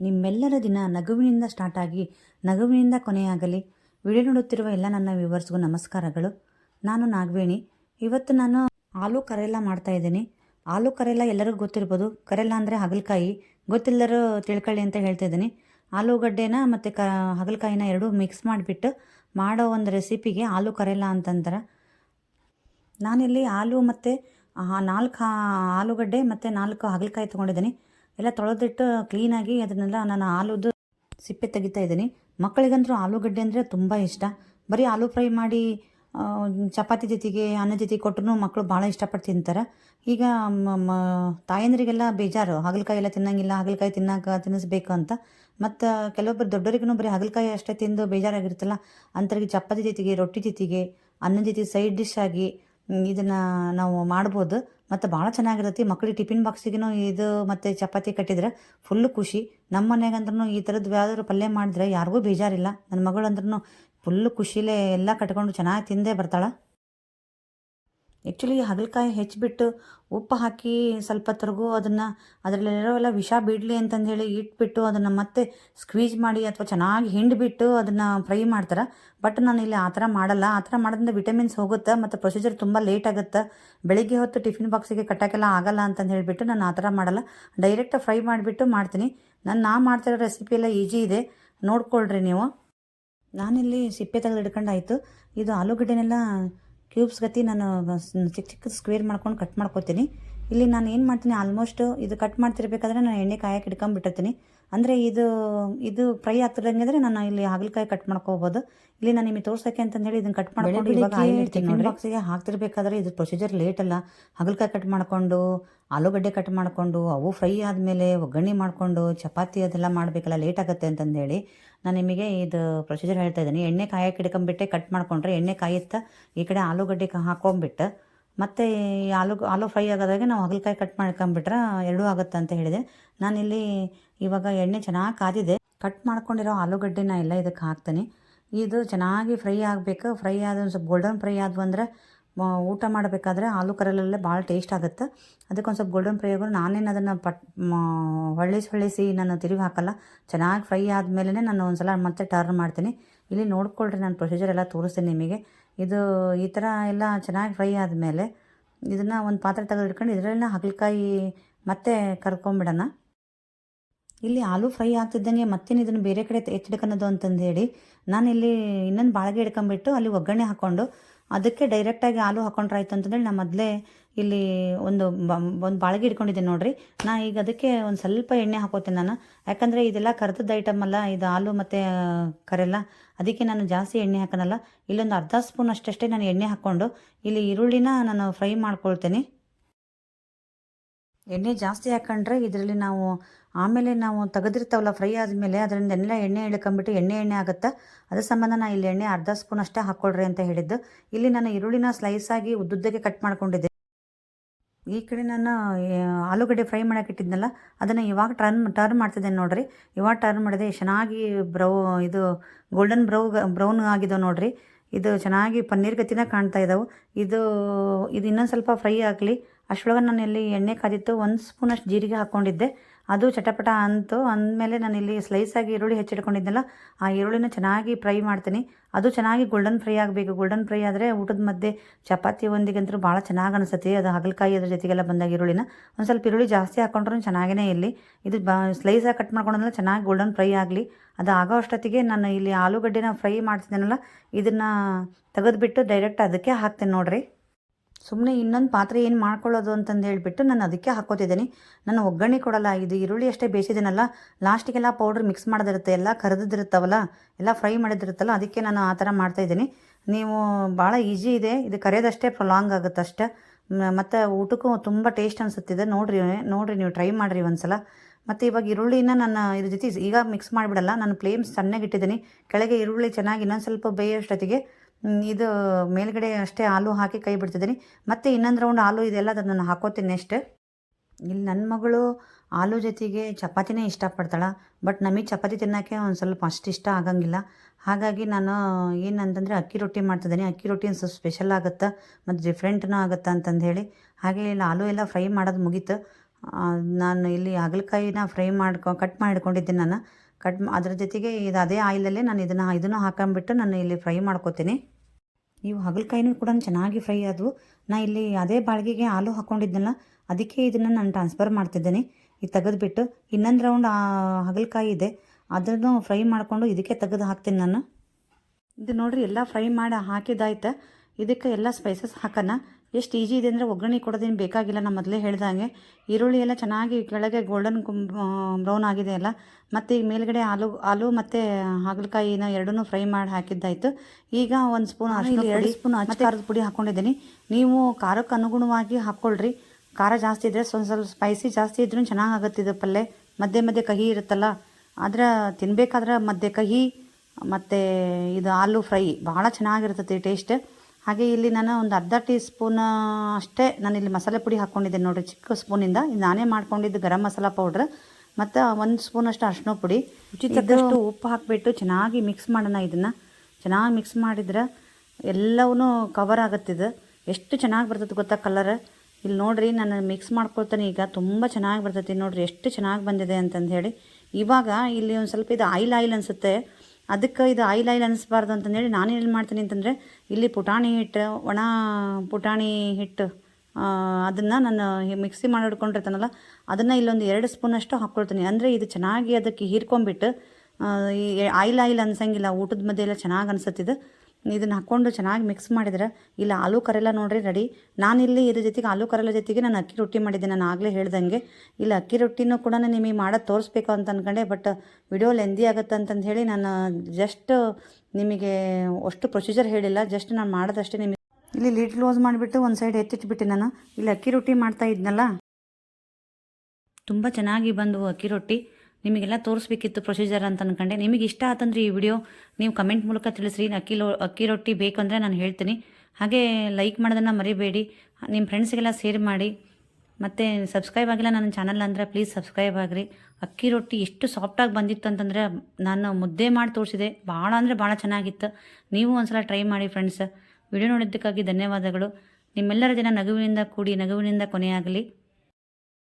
ನಿಮ್ಮೆಲ್ಲರ ದಿನ ನಗುವಿನಿಂದ ಸ್ಟಾರ್ಟ್ ಆಗಿ ನಗುವಿನಿಂದ ಕೊನೆಯಾಗಲಿ. ವಿಡಿಯೋ ನೋಡುತ್ತಿರುವ ಎಲ್ಲ ನನ್ನ ವ್ಯೂವರ್ಸ್ಗೂ ನಮಸ್ಕಾರಗಳು. ನಾನು ನಾಗವೇಣಿ. ಇವತ್ತು ನಾನು ಆಲೂ ಕರೆಲ್ಲ ಮಾಡ್ತಾ ಇದ್ದೀನಿ. ಆಲೂ ಕರೆಲ್ಲ ಎಲ್ಲರಿಗೂ ಗೊತ್ತಿರ್ಬೋದು. ಕರೆಲ್ಲ ಅಂದರೆ ಹಾಗಲಕಾಯಿ. ಗೊತ್ತಿಲ್ಲರೂ ತಿಳ್ಕೊಳ್ಳಿ ಅಂತ ಹೇಳ್ತಾ ಇದ್ದೀನಿ. ಆಲೂಗಡ್ಡೆನ ಮತ್ತು ಕ, ಹಾಗಲಕಾಯಿನ ಎರಡೂ ಮಿಕ್ಸ್ ಮಾಡಿಬಿಟ್ಟು ಮಾಡೋ ಒಂದು ರೆಸಿಪಿಗೆ ಆಲೂ ಕರೆಲ್ಲ ಅಂತಂತಾರೆ ನಾನಿಲ್ಲಿ ಆಲೂ ಮತ್ತು ನಾಲ್ಕು ಆಲೂಗಡ್ಡೆ ಮತ್ತು ನಾಲ್ಕು ಹಾಗಲಕಾಯಿ ತೊಗೊಂಡಿದ್ದೀನಿ. ಎಲ್ಲ ತೊಳೆದಿಟ್ಟು ಕ್ಲೀನಾಗಿ ಅದನ್ನೆಲ್ಲ ನಾನು ಆಲೂದು ಸಿಪ್ಪೆ ತೆಗಿತಾ ಇದ್ದೀನಿ. ಮಕ್ಕಳಿಗಂತೂ ಆಲೂಗಡ್ಡೆ ಅಂದರೆ ತುಂಬ ಇಷ್ಟ. ಬರೀ ಆಲೂ ಫ್ರೈ ಮಾಡಿ ಚಪಾತಿ ಜೊತೆಗೆ, ಅನ್ನ ಜೊತೆಗೆ ಕೊಟ್ಟರು ಮಕ್ಕಳು ಭಾಳ ಇಷ್ಟಪಟ್ಟು ತಿಂತಾರೆ. ಈಗ, ಮ- ತಾಯಂದ್ರಿಗೆಲ್ಲ ಬೇಜಾರು. ಹಾಗಲಕಾಯಿ ಎಲ್ಲ ತಿನ್ನಂಗಿಲ್ಲ, ಹಾಗಲಕಾಯಿ ತಿನ್ನಕ್ಕೆ ತಿನ್ನಿಸ್ಬೇಕು ಅಂತ. ಮತ್ತು ಕೆಲವೊಬ್ಬರು ದೊಡ್ಡವರಿಗೂ ಬರೀ ಹಾಗಲಕಾಯಿ ಅಷ್ಟೇ ತಿಂದು ಬೇಜಾರಾಗಿರುತ್ತಲ್ಲ? ಅಂಥವ್ರಿಗೆ ಚಪಾತಿ ಜೊತೆಗೆ, ರೊಟ್ಟಿ ಜೊತೆಗೆ, ಅನ್ನ ಜೊತೆಗೆ ಸೈಡ್ ಡಿಶ್ ಆಗಿ ಇದನ್ನು ನಾವು ಮಾಡ್ಬೋದು. ಮತ್ತು ಭಾಳ ಚೆನ್ನಾಗಿರುತ್ತೆ. ಮಕ್ಕಳಿಗೆ ಟಿಫಿನ್ ಬಾಕ್ಸಿಗೂ ಇದು ಮತ್ತು ಚಪಾತಿ ಕಟ್ಟಿದ್ರೆ ಫುಲ್ಲು ಖುಷಿ. ನಮ್ಮ ಮನೆಗಂದ್ರೂ ಈ ಥರದ್ದು ಯಾವ್ದಾದ್ರು ಪಲ್ಯ ಮಾಡಿದ್ರೆ ಯಾರಿಗೂ ಬೇಜಾರಿಲ್ಲ. ನನ್ನ ಮಗಳಂದ್ರೂ ಫುಲ್ ಖುಷಿಲೇ ಎಲ್ಲ ಕಟ್ಕೊಂಡು ಚೆನ್ನಾಗಿ ತಿಂದೇ ಬರ್ತಾಳೆ. ಆ್ಯಕ್ಚುಲಿ ಹಾಗಲಕಾಯಿ ಹೆಚ್ಚಿಬಿಟ್ಟು ಉಪ್ಪು ಹಾಕಿ ಸ್ವಲ್ಪ ತರಗು, ಅದನ್ನು ಅದರಲ್ಲಿರೋ ಎಲ್ಲ ವಿಷ ಬಿಡಲಿ ಅಂತಂದೇಳಿ ಇಟ್ಬಿಟ್ಟು ಅದನ್ನು ಮತ್ತೆ ಸ್ಕ್ವೀಜ್ ಮಾಡಿ ಅಥವಾ ಚೆನ್ನಾಗಿ ಹಿಂಡಿಬಿಟ್ಟು ಅದನ್ನು ಫ್ರೈ ಮಾಡ್ತಾರೆ. ಬಟ್ ನಾನು ಇಲ್ಲಿ ಆ ಥರ ಮಾಡಲ್ಲ. ಆ ಥರ ಮಾಡೋದ್ರಿಂದ ವಿಟಮಿನ್ಸ್ ಹೋಗುತ್ತೆ ಮತ್ತು ಪ್ರೊಸೀಜರ್ ತುಂಬ ಲೇಟ್ ಆಗುತ್ತೆ? ಬೆಳಿಗ್ಗೆ ಹೊತ್ತು ಟಿಫಿನ್ ಬಾಕ್ಸಿಗೆ ಕಟ್ಟೋಕ್ಕೆಲ್ಲ ಆಗಲ್ಲ ಅಂತಂದು ಹೇಳಿಬಿಟ್ಟು ನಾನು ಆ ಥರ ಮಾಡಲ್ಲ. ಡೈರೆಕ್ಟಾಗಿ ಫ್ರೈ ಮಾಡಿಬಿಟ್ಟು ಮಾಡ್ತೀನಿ. ನಾನು, ನಾ ಮಾಡ್ತಿರೋ ರೆಸಿಪಿ ಎಲ್ಲ ಈಜಿ ಇದೆ. ನೋಡ್ಕೊಳ್ರಿ ನೀವು. ನಾನಿಲ್ಲಿ ಸಿಪ್ಪೆ ತೆಗೆದು ಇಟ್ಕೊಂಡಾಯಿತು ಇದು ಆಲೂಗಡ್ಡೆನೆಲ್ಲ ಕ್ಯೂಬ್ಸ್ ಗತಿ ನಾನು ಚಿಕ್ಕ ಚಿಕ್ಕ ಸ್ಕ್ವೇರ್ ಮಾಡ್ಕೊಂಡು ಕಟ್ ಮಾಡ್ಕೊತೀನಿ. ಇಲ್ಲಿ ನಾನು ಏನು ಮಾಡ್ತೀನಿ ಆಲ್ಮೋಸ್ಟ್ ಇದು ಕಟ್ ಮಾಡ್ತಿರ್ಬೇಕಾದ್ರೆ ನಾನು ಎಣ್ಣೆ ಕಾಯಕ್ಕೆ ಹಿಡ್ಕೊಂಡ್ಬಿಟ್ಟಿರ್ತೀನಿ. ಅಂದರೆ ಇದು ಇದು ಫ್ರೈ ಆಗ್ತಿರಂಗಿದ್ರೆ ನಾನು ಇಲ್ಲಿ ಹಾಗಲಕಾಯಿ ಕಟ್ ಮಾಡ್ಕೋಬೋದು. ಇಲ್ಲಿ ನಾನು ನಿಮಗೆ ಅಂತ ಅಂತಂದೇಳಿ ಇದನ್ನು ಕಟ್ ಮಾಡ್ಕೊಂಡು ಇವಾಗ ಇಡ್ತೀನಿ ನೋಡಿ ಬಾಕ್ಸಿಗೆ ಹಾಕ್ತಿರ್ಬೇಕಾದ್ರೆ ಇದು ಪ್ರೊಸೀಜರ್ ಲೇಟ್ ಅಲ್ಲ. ಹಾಗಲಕಾಯಿ ಕಟ್ ಮಾಡಿಕೊಂಡು ಆಲೂಗಡ್ಡೆ ಕಟ್ ಮಾಡಿಕೊಂಡು ಅವು ಫ್ರೈ ಆದಮೇಲೆ ಒಗ್ಗರಣೆ ಮಾಡಿಕೊಂಡು ಚಪಾತಿ ಅದೆಲ್ಲ ಮಾಡಬೇಕಲ್ಲ ಲೇಟ್ ಆಗುತ್ತೆ ಅಂತಂದೇಳಿ ನಾನು ನಿಮಗೆ ಇದು ಪ್ರೊಸೀಜರ್ ಹೇಳ್ತಾ ಇದ್ದೀನಿ. ಎಣ್ಣೆ ಕಾಯಕ್ಕೆ ಹಿಡ್ಕೊಂಬಿಟ್ಟೆ ಕಟ್ ಮಾಡಿಕೊಂಡ್ರೆ ಎಣ್ಣೆ ಕಾಯುತ್ತಾ ಈ ಕಡೆ ಆಲೂಗಡ್ಡೆ ಹಾಕೊಂಬಿಟ್ಟು ಮತ್ತು ಈ ಆಲೂ ಆಲೂ ಫ್ರೈ ಆಗೋದಾಗೆ ನಾವು ಹಾಗಲಕಾಯಿ ಕಟ್ ಮಾಡ್ಕೊಂಬಿಟ್ರೆ ಎರಡೂ ಆಗುತ್ತೆ ಅಂತ ಹೇಳಿದೆ. ನಾನಿಲ್ಲಿ ಇವಾಗ ಎಣ್ಣೆ ಚೆನ್ನಾಗಿ ಕಾದಿದೆ. ಕಟ್ ಮಾಡ್ಕೊಂಡಿರೋ ಆಲೂಗಡ್ಡೆನ ಎಲ್ಲ ಇದಕ್ಕೆ ಹಾಕ್ತೀನಿ. ಇದು ಚೆನ್ನಾಗಿ ಫ್ರೈ ಆಗಬೇಕು. ಫ್ರೈ ಆದ ಒಂದು ಸ್ವಲ್ಪ ಗೋಲ್ಡನ್ ಫ್ರೈ ಆದವು ಅಂದರೆ ಊಟ ಮಾಡಬೇಕಾದ್ರೆ ಆಲೂ ಕರಲಲ್ಲೇ ಭಾಳ ಟೇಸ್ಟ್ ಆಗುತ್ತೆ. ಅದಕ್ಕೆ ಒಂದು ಸ್ವಲ್ಪ ಗೋಲ್ಡನ್ ಫ್ರೈ ಆಗೋರು ನಾನೇನು ಅದನ್ನು ಪಟ್ ಹೊಳ್ಳಿಸಿ ಹೊಳ್ಳಿಸಿ ನಾನು ತಿರುಗಿ ಹಾಕಲ್ಲ. ಚೆನ್ನಾಗಿ ಫ್ರೈ ಆದಮೇಲೆ ನಾನು ಒಂದು ಸಲ ಮತ್ತೆ ಟರ್ನ್ ಮಾಡ್ತೀನಿ. ಇಲ್ಲಿ ನೋಡ್ಕೊಳ್ರಿ, ನಾನು ಪ್ರೊಸೀಜರ್ ಎಲ್ಲ ತೋರಿಸ್ತೀನಿ ನಿಮಗೆ. ಇದು ಈ ಥರ ಎಲ್ಲ ಚೆನ್ನಾಗಿ ಫ್ರೈ ಆದಮೇಲೆ ಇದನ್ನು ಒಂದು ಪಾತ್ರೆ ತೆಗೆದು ಇಟ್ಕೊಂಡು ಇದರಲ್ಲಿನ ಹಾಗಲಕಾಯಿ ಮತ್ತೆ ಕರ್ಕೊಂಬಿಡೋಣ. ಇಲ್ಲಿ ಆಲೂ ಫ್ರೈ ಆಗ್ತಿದ್ದಂಗೆ ಮತ್ತೇನು ಇದನ್ನು ಬೇರೆ ಕಡೆ ಎತ್ತಿಡ್ಕೊಳೋದು ಅಂತಂದು ಹೇಳಿ ನಾನು ಇಲ್ಲಿ ಇನ್ನೊಂದು ಬಾಳಿಗೆ ಹಿಡ್ಕೊಂಬಿಟ್ಟು ಅಲ್ಲಿ ಒಗ್ಗರಣೆ ಹಾಕ್ಕೊಂಡು ಅದಕ್ಕೆ ಡೈರೆಕ್ಟಾಗಿ ಆಲೂ ಹಾಕೊಂಡ್ರೆ ಆಯ್ತು ಅಂತಂದೇಳಿ ನಾನು ಮೊದಲೇ ಇಲ್ಲಿ ಒಂದು ಒಂದು ಬಾಳಿಗೆ ಹಿಡ್ಕೊಂಡಿದ್ದೀನಿ ನೋಡ್ರಿ. ನಾ ಈಗ ಅದಕ್ಕೆ ಒಂದು ಸ್ವಲ್ಪ ಎಣ್ಣೆ ಹಾಕೋತೀನಿ ನಾನು. ಯಾಕಂದರೆ ಇದೆಲ್ಲ ಕರ್ದದ್ದು ಐಟಮ್ ಅಲ್ಲ, ಇದು ಆಲೂ ಮತ್ತು ಕರೆಲ್ಲ. ಅದಕ್ಕೆ ನಾನು ಜಾಸ್ತಿ ಎಣ್ಣೆ ಹಾಕೋಣಲ್ಲ ಇಲ್ಲೊಂದು ಅರ್ಧ ಸ್ಪೂನ್ ಅಷ್ಟಷ್ಟೇ ನಾನು ಎಣ್ಣೆ ಹಾಕ್ಕೊಂಡು ಇಲ್ಲಿ ಈರುಳ್ಳಿನ ನಾನು ಫ್ರೈ ಮಾಡ್ಕೊಳ್ತೀನಿ. ಎಣ್ಣೆ ಜಾಸ್ತಿ ಹಾಕೊಂಡ್ರೆ ಇದರಲ್ಲಿ ನಾವು ಆಮೇಲೆ ನಾವು ತೆಗೆದಿರ್ತಾವಲ್ಲ ಫ್ರೈ ಆದಮೇಲೆ ಅದರಿಂದ ಎಲ್ಲ ಎಣ್ಣೆ ಇಳ್ಕೊಂಬಿಟ್ಟು ಎಣ್ಣೆ ಎಣ್ಣೆ ಆಗುತ್ತೆ? ಅದ್ರ ಸಂಬಂಧ ನಾನು ಇಲ್ಲಿ ಎಣ್ಣೆ ಅರ್ಧ ಸ್ಪೂನ್ ಅಷ್ಟೇ ಹಾಕ್ಕೊಳ್ರಿ ಅಂತ ಹೇಳಿದ್ದು. ಇಲ್ಲಿ ನಾನು ಈರುಳ್ಳಿನ ಸ್ಲೈಸ್ ಆಗಿ ಉದ್ದುದ್ದಕ್ಕೆ ಕಟ್ ಮಾಡ್ಕೊಂಡಿದ್ದೆ. ಈ ಕಡೆ ನಾನು ಆಲೂಗಡ್ಡೆ ಫ್ರೈ ಮಾಡಕ್ಕೆ ಇಟ್ಟಿದ್ನಲ್ಲ, ಅದನ್ನು ಇವಾಗ ಟರ್ನ್ ಟರ್ನ್ ಮಾಡ್ತಿದ್ದೇನೆ ನೋಡ್ರಿ. ಇವಾಗ ಟರ್ನ್ ಮಾಡಿದೆ, ಚೆನ್ನಾಗಿ ಬ್ರೌ ಇದು ಗೋಲ್ಡನ್ ಬ್ರೌ ಬ್ರೌನ್ ಆಗಿದಾವೆ ನೋಡ್ರಿ. ಇದು ಚೆನ್ನಾಗಿ ಪನ್ನೀರ್ ಗತಿನ ಕಾಣ್ತಾ ಇದ್ದಾವೆ ಇದು ಇದು ಇನ್ನೊಂದು ಸ್ವಲ್ಪ ಫ್ರೈ ಆಗಲಿ. ಅಷ್ಟರೊಳಗೆ ನಾನು ಇಲ್ಲಿ ಎಣ್ಣೆ ಕಾದಿತ್ತು, ಒಂದು ಸ್ಪೂನಷ್ಟು ಜೀರಿಗೆ ಹಾಕ್ಕೊಂಡಿದ್ದೆ ಅದು ಚಟಪಟ ಅಂತು ಅಂದಮೇಲೆ ನಾನು ಇಲ್ಲಿ ಸ್ಲೈಸ್ ಆಗಿ ಈರುಳ್ಳಿ ಹೆಚ್ಚಿಟ್ಕೊಂಡಿದ್ದೆಲ್ಲ ಆ ಈರುಳ್ಳಿನ ಚೆನ್ನಾಗಿ ಫ್ರೈ ಮಾಡ್ತೀನಿ. ಅದು ಚೆನ್ನಾಗಿ ಗೋಲ್ಡನ್ ಫ್ರೈ ಆಗಬೇಕು. ಗೋಲ್ಡನ್ ಫ್ರೈ ಆದರೆ ಊಟದ ಮಧ್ಯೆ ಚಪಾತಿ ಒಂದಿಗಂತೂ ಭಾಳ ಚೆನ್ನಾಗಿ ಅನಿಸುತ್ತೆ. ಅದು ಹಾಗಲಕಾಯಿ ಅದ್ರ ಜೊತೆಗೆಲ್ಲ ಬಂದಾಗ ಈರುಳ್ಳಿನ. ಒಂದು ಸ್ವಲ್ಪ ಈರುಳ್ಳಿ ಜಾಸ್ತಿ ಹಾಕೊಂಡ್ರೂ ಚೆನ್ನಾಗೇ ಇಲ್ಲಿ ಇದು ಬ ಸ್ಲೈಸಾಗಿ ಕಟ್ ಮಾಡ್ಕೊಂಡ್ರೆ ಚೆನ್ನಾಗಿ ಗೋಲ್ಡನ್ ಫ್ರೈ ಆಗಲಿ. ಅದು ಆಗೋ ಅಷ್ಟೊತ್ತಿಗೆ ನಾನು ಇಲ್ಲಿ ಆಲೂಗಡ್ಡೆನ ಫ್ರೈ ಮಾಡ್ತಿದ್ದೇನಲ್ಲ ಇದನ್ನು ತೆಗೆದುಬಿಟ್ಟು ಡೈರೆಕ್ಟ್ ಅದಕ್ಕೆ ಹಾಕ್ತೀನಿ ನೋಡ್ರಿ. ಸುಮ್ಮನೆ ಇನ್ನೊಂದು ಪಾತ್ರೆ ಏನು ಮಾಡ್ಕೊಳ್ಳೋದು ಅಂತಂದು ಹೇಳಿಬಿಟ್ಟು ನಾನು ಅದಕ್ಕೆ ಹಾಕೋತಿದ್ದೀನಿ. ನಾನು ಒಗ್ಗರಣೆ ಕೊಡಲ್ಲ, ಇದು ಈರುಳ್ಳಿ ಅಷ್ಟೇ ಬೇಯಿಸಿದ್ದೀನಲ್ಲ, ಲಾಸ್ಟಿಗೆಲ್ಲ ಪೌಡ್ರ್ ಮಿಕ್ಸ್ ಮಾಡೋದಿರುತ್ತೆ, ಎಲ್ಲ ಕರೆದಿರುತ್ತವಲ್ಲ ಎಲ್ಲ ಫ್ರೈ ಮಾಡಿದಿರುತ್ತಲ್ಲ, ಅದಕ್ಕೆ ನಾನು ಆ ಥರ ಮಾಡ್ತಾಯಿದ್ದೀನಿ ನೀವು ಭಾಳ ಈಸಿ ಇದೆ, ಇದು ಕರೆಯೋದಷ್ಟೇ ಲಾಂಗ್ ಆಗುತ್ತೆ ಅಷ್ಟೇ. ಮತ್ತು ಊಟಕ್ಕೂ ತುಂಬ ಟೇಸ್ಟ್ ಅನಿಸುತ್ತಿದೆ, ನೋಡಿರಿ ನೋಡಿರಿ ನೀವು ಟ್ರೈ ಮಾಡಿರಿ ಒಂದ್ಸಲ. ಮತ್ತು ಇವಾಗ ಈರುಳ್ಳಿನ ನಾನು ಇದ್ರ ಜೊತೆ ಈಗ ಮಿಕ್ಸ್ ಮಾಡಿಬಿಡಲ್ಲ, ನಾನು ಫ್ಲೇಮ್ ಸಣ್ಣಗಿಟ್ಟಿದ್ದೀನಿ, ಕೆಳಗೆ ಈರುಳ್ಳಿ ಚೆನ್ನಾಗಿ ಇನ್ನೊಂದು ಸ್ವಲ್ಪ ಬೇಯೋಷ್ಟೊತ್ತಿಗೆ ಇದು ಮೇಲ್ಗಡೆ ಅಷ್ಟೇ ಆಲೂ ಹಾಕಿ ಕೈ ಬಿಡ್ತಿದ್ದೀನಿ. ಮತ್ತು ಇನ್ನೊಂದು ರೌಂಡ್ ಆಲೂ ಇದೆಲ್ಲ ಅದನ್ನು ನಾನು ಹಾಕೋತೀನಿ ನೆಕ್ಸ್ಟ್ ಇಲ್ಲಿ ನನ್ನ ಮಗಳು ಆಲೂ ಜೊತೆಗೆ ಚಪಾತಿನೇ ಇಷ್ಟಪಡ್ತಾಳೆ. ಬಟ್ ನಮಗೆ ಚಪಾತಿ ತಿನ್ನೋಕ್ಕೆ ಒಂದು ಸ್ವಲ್ಪ ಅಷ್ಟು ಇಷ್ಟ ಆಗಂಗಿಲ್ಲ. ಹಾಗಾಗಿ ನಾನು ಏನಂತಂದರೆ ಅಕ್ಕಿ ರೊಟ್ಟಿ ಮಾಡ್ತಿದ್ದೀನಿ. ಅಕ್ಕಿ ರೊಟ್ಟಿ ಒಂದು ಸ್ವಲ್ಪ ಸ್ಪೆಷಲ್ ಆಗುತ್ತೆ? ಮತ್ತು ಡಿಫ್ರೆಂಟ್ನೂ ಆಗುತ್ತೆ ಅಂತಂದು ಹೇಳಿ. ಹಾಗೆ ಇಲ್ಲಿ ಆಲೂ ಎಲ್ಲ ಫ್ರೈ ಮಾಡೋದು ಮುಗೀತು. ನಾನು ಇಲ್ಲಿ ಹಾಗಲಕಾಯಿನ ಫ್ರೈ ಮಾಡ್ಕೊ ಕಟ್ ಮಾಡಿಕೊಂಡಿದ್ದೀನಿ ನಾನು. ಕಟ್ ಅದ್ರ ಜೊತೆಗೆ ಇದು ಅದೇ ಆಯಿಲಲ್ಲೇ ನಾನು ಇದನ್ನು ಇದನ್ನು ಹಾಕೊಂಬಿಟ್ಟು ನಾನು ಇಲ್ಲಿ ಫ್ರೈ ಮಾಡ್ಕೋತೀನಿ. ಇವು ಹಗಲಕಾಯಿನೂ ಕೂಡ ಚೆನ್ನಾಗಿ ಫ್ರೈ ಆದವು. ನಾ ಇಲ್ಲಿ ಅದೇ ಬಾಳ್ಗೆಗೆ ಹಾಲು ಹಾಕ್ಕೊಂಡಿದ್ದೆನಲ್ಲ ಅದಕ್ಕೆ ಇದನ್ನು ನಾನು ಟ್ರಾನ್ಸ್ಫರ್ ಮಾಡ್ತಿದ್ದೀನಿ. ಇದು ತೆಗೆದುಬಿಟ್ಟು ಇನ್ನೊಂದು ರೌಂಡ್ ಹಗಲಕಾಯಿ ಇದೆ, ಅದನ್ನು ಫ್ರೈ ಮಾಡಿಕೊಂಡು ಇದಕ್ಕೆ ತೆಗೆದು ಹಾಕ್ತೀನಿ ನಾನು. ಇದು ನೋಡಿರಿ, ಎಲ್ಲ ಫ್ರೈ ಮಾಡಿ ಹಾಕಿದ್ದಾಯ್ತು. ಇದಕ್ಕೆ ಎಲ್ಲ ಸ್ಪೈಸಸ್ ಹಾಕೋಣ ಎಷ್ಟು ಈಜಿ ಇದೆ ಅಂದರೆ ಒಗ್ಗರಣೆ ಕೊಡೋದೇನು ಬೇಕಾಗಿಲ್ಲ ನಾನು ಮೊದಲೇ ಹೇಳ್ದಂಗೆ. ಈರುಳ್ಳಿ ಎಲ್ಲ ಚೆನ್ನಾಗಿ ಕೆಳಗೆ ಗೋಲ್ಡನ್ ಬ್ರೌನ್ ಆಗಿದೆ ಅಲ್ಲ. ಮತ್ತು ಈಗ ಮೇಲ್ಗಡೆ ಆಲೂ ಆಲೂ ಮತ್ತು ಹಾಗಲಕಾಯಿನ ಎರಡನ್ನೂ ಫ್ರೈ ಮಾಡಿ ಹಾಕಿದ್ದಾಯಿತು. ಈಗ ಒಂದು ಸ್ಪೂನ್ ಅರಿಶಿನ ಎರಡು ಸ್ಪೂನ್ ಅಚ್ಚ ಖಾರದ ಪುಡಿ ಹಾಕ್ಕೊಂಡಿದ್ದೀನಿ ನೀವು ಖಾರಕ್ಕೆ ಅನುಗುಣವಾಗಿ ಹಾಕ್ಕೊಳ್ರಿ ಖಾರ ಜಾಸ್ತಿ ಇದ್ದರೆ ಸ್ವಲ್ಪ ಸ್ವಲ್ಪ ಸ್ಪೈಸಿ ಜಾಸ್ತಿ ಇದ್ರೂ ಚೆನ್ನಾಗಾಗುತ್ತೆ ಇದು ಪಲ್ಯ ಮಧ್ಯೆ ಮಧ್ಯೆ ಕಹಿ ಇರುತ್ತಲ್ಲ ಆದ್ರೆ ತಿನ್ಬೇಕಾದ್ರೆ ಮಧ್ಯೆ ಕಹಿ ಮತ್ತು ಇದು ಆಲೂ ಫ್ರೈ ಭಾಳ ಚೆನ್ನಾಗಿರ್ತೈತಿ ಟೇಸ್ಟ್ ಹಾಗೆ ಇಲ್ಲಿ ನಾನು ಒಂದು ಅರ್ಧ ಟೀ ಸ್ಪೂನ್ ಅಷ್ಟೇ ನಾನು ಇಲ್ಲಿ ಮಸಾಲೆ ಪುಡಿ ಹಾಕ್ಕೊಂಡಿದ್ದೆ ನೋಡಿರಿ. ಚಿಕ್ಕ ಸ್ಪೂನಿಂದ. ಇದು ನಾನೇ ಮಾಡ್ಕೊಂಡಿದ್ದು ಗರಂ ಮಸಾಲ ಪೌಡ್ರ್ ಮತ್ತು ಒಂದು ಸ್ಪೂನಷ್ಟು ಅರಿಶಿನ ಪುಡಿ. ರುಚಿತಕ್ಕಷ್ಟು ಉಪ್ಪು ಹಾಕಿಬಿಟ್ಟು ಚೆನ್ನಾಗಿ ಮಿಕ್ಸ್ ಮಾಡೋಣ ಇದನ್ನು. ಚೆನ್ನಾಗಿ ಮಿಕ್ಸ್ ಮಾಡಿದ್ರೆ ಎಲ್ಲವೂ ಕವರ್ ಆಗುತ್ತಿದೆ ಎಷ್ಟು ಚೆನ್ನಾಗಿ ಬರ್ತದೆ ಗೊತ್ತಾ ಕಲರ್ ಇಲ್ಲಿ ನೋಡಿರಿ ನಾನು ಮಿಕ್ಸ್ ಮಾಡ್ಕೊಳ್ತಾನೆ ಈಗ. ತುಂಬ ಚೆನ್ನಾಗಿ ಬರ್ತೈತಿ ನೋಡಿರಿ. ಎಷ್ಟು ಚೆನ್ನಾಗಿ ಬಂದಿದೆ ಅಂತಂದು ಹೇಳಿ. ಇವಾಗ ಇಲ್ಲಿ ಒಂದು ಸ್ವಲ್ಪ ಇದು ಆಯಿಲ್ ಆಯಿಲ್ ಅನಿಸುತ್ತೆ. ಅದಕ್ಕೆ ಇದು ಆಯಿಲ್ ಆಯಿಲ್ ಅನ್ನಿಸ್ಬಾರ್ದು ಅಂತಂದೇಳಿ ನಾನೇನು ಮಾಡ್ತೀನಿ ಅಂತಂದರೆ ಇಲ್ಲಿ ಪುಟಾಣಿ ಹಿಟ್ಟು, ಒಣ ಪುಟಾಣಿ ಹಿಟ್ಟು ಅದನ್ನು ನಾನು ಮಿಕ್ಸಿ ಮಾಡಿ ಹಿಡ್ಕೊಂಡಿರ್ತಾನಲ್ಲ, ಅದನ್ನು ಇಲ್ಲೊಂದು ಎರಡು ಸ್ಪೂನಷ್ಟು ಹಾಕ್ಕೊಳ್ತೀನಿ. ಅಂದರೆ ಇದು ಚೆನ್ನಾಗಿ ಅದಕ್ಕೆ ಹೀರ್ಕೊಂಬಿಟ್ಟು ಈ ಆಯಿಲ್ ಆಯಿಲ್ ಅನ್ಸಂಗಿಲ್ಲ, ಊಟದ ಮಧ್ಯೆ ಎಲ್ಲ ಚೆನ್ನಾಗಿ ಅನ್ಸತ್ತಿದು ಇದನ್ನು ಹಾಕ್ಕೊಂಡು ಚೆನ್ನಾಗಿ ಮಿಕ್ಸ್ ಮಾಡಿದ್ರೆ, ಇಲ್ಲ ಆಲೂ ಕರೆಲ್ಲ ನೋಡ್ರಿ ರೆಡಿ ನಾನಿಲ್ಲಿ ಇದ್ರ ಜೊತೆಗೆ ಆಲೂ ಕರೆಲ್ಲ ಜೊತೆಗೆ ನಾನು ಅಕ್ಕಿ ರೊಟ್ಟಿ ಮಾಡಿದ್ದೆ, ನಾನು ಆಗಲೇ ಹೇಳ್ದಂಗೆ. ಇಲ್ಲ ಅಕ್ಕಿ ರೊಟ್ಟಿನೂ ಕೂಡ ನಿಮಗೆ ಮಾಡೋದು ತೋರಿಸ್ಬೇಕು ಅಂತ ಅಂದ್ಕೊಂಡೆ ಬಟ್ ವಿಡಿಯೋ ಲೆಂದಿ ಆಗುತ್ತೆ ಅಂತಂದು ಹೇಳಿ ನಾನು ಜಸ್ಟ್ ನಿಮಗೆ ಅಷ್ಟು ಪ್ರೊಸೀಜರ್ ಹೇಳಿಲ್ಲ ಜಸ್ಟ್ ನಾನು ಮಾಡೋದಷ್ಟೇ ನಿಮಗೆ ಇಲ್ಲಿ ಲೀಡ್ ಕ್ಲೋಸ್ ಮಾಡಿಬಿಟ್ಟು ಒಂದು ಸೈಡ್ ಎತ್ತಿಟ್ಬಿಟ್ಟೆ ನಾನು. ಇಲ್ಲಿ ಅಕ್ಕಿ ರೊಟ್ಟಿ ಮಾಡ್ತಾ ಇದ್ನಲ್ಲ? ತುಂಬ ಚೆನ್ನಾಗಿ ಬಂದವು ಅಕ್ಕಿ ರೊಟ್ಟಿ. ನಿಮಗೆಲ್ಲ ತೋರಿಸ್ಬೇಕಿತ್ತು ಪ್ರೊಸೀಜರ್ ಅಂತ ಅಂದ್ಕೊಂಡೆ ನಿಮಗೆ ಇಷ್ಟ ಆತಂದ್ರೆ ಈ ವಿಡಿಯೋ ನೀವು ಕಮೆಂಟ್ ಮೂಲಕ ತಿಳಿಸ್ರಿ. ಅಕ್ಕಿ ಲೋ ಅಕ್ಕಿ ರೊಟ್ಟಿ ಬೇಕಂದರೆ ನಾನು ಹೇಳ್ತೀನಿ. ಹಾಗೆ ಲೈಕ್ ಮಾಡೋದನ್ನು ಮರಿಬೇಡಿ. ನಿಮ್ಮ ಫ್ರೆಂಡ್ಸ್ಗೆಲ್ಲ ಶೇರ್ ಮಾಡಿ. ಮತ್ತು ಸಬ್ಸ್ಕ್ರೈಬ್ ಆಗಿಲ್ಲ ನನ್ನ ಚಾನಲ್ ಅಂದರೆ ಪ್ಲೀಸ್ ಸಬ್ಸ್ಕ್ರೈಬ್ ಆಗಿರಿ. ಅಕ್ಕಿ ರೊಟ್ಟಿ ಎಷ್ಟು ಸಾಫ್ಟಾಗಿ ಬಂದಿತ್ತು ಅಂತಂದರೆ ನಾನು ಮುದ್ದೆ ಮಾಡಿ ತೋರಿಸಿದೆ. ಭಾಳ ಅಂದರೆ ಭಾಳ ಚೆನ್ನಾಗಿತ್ತು. ನೀವು ಒಂದ್ಸಲ ಟ್ರೈ ಮಾಡಿ ಫ್ರೆಂಡ್ಸ್ ವಿಡಿಯೋ ನೋಡಿದ್ದಕ್ಕಾಗಿ ಧನ್ಯವಾದಗಳು. ನಿಮ್ಮೆಲ್ಲರ ದಿನ ನಗುವಿನಿಂದ ಕೂಡಿ ನಗುವಿನಿಂದ ಕೊನೆಯಾಗಲಿ.